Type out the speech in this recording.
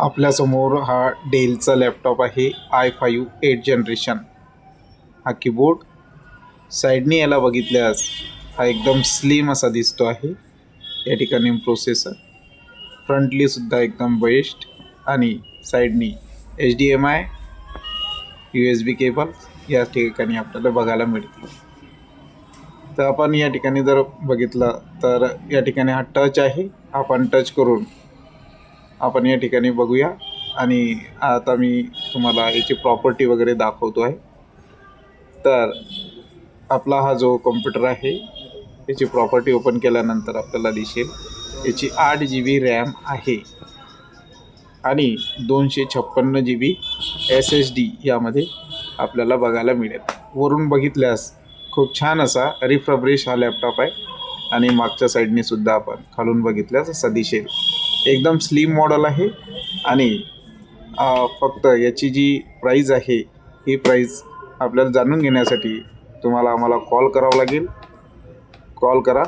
आपल्यासमोर हा डेलचा लॅपटॉप आहे आय फाईव्ह एट जनरेशन हा कीबोर्ड साईडने याला बघितल्यास हा एकदम स्लिम असा दिसतो आहे. या ठिकाणी प्रोसेसर फ्रंटलीसुद्धा एकदम बेस्ट आणि साईडनी H D M I U S B cable या ठिकाणी आपल्याला बघायला मिळतील. तर आपण या ठिकाणी जर बघितलं तर या ठिकाणी हा टच आहे. आपण टच करून आपण या ठिकाणी बघूया. आणि आता मी तुम्हाला याची प्रॉपर्टी वगैरे दाखवतो आहे. तर आपला हा जो कॉम्प्युटर आहे याची प्रॉपर्टी ओपन केल्यानंतर आपल्याला दिसेल. याची आठ जी बी रॅम आहे. आणि दोनशे छप्पन्न G B S S D यामध्ये आपल्याला बघायला मिळेल. वरून बघितल्यास खूप छान असा रिफ्रब्रिश हा लॅपटॉप आहे. आणि मागच्या साईडने सुद्धा आपण खालून बघितल्यास असा दिसेल. एकदम स्लिम मॉडल आहे. आणि फक्त याची जी प्राईज आहे ही प्राईज आपल्याला जाणून घेण्यासाठी तुम्हाला आम्हाला कॉल करावा लागेल. कॉल करा.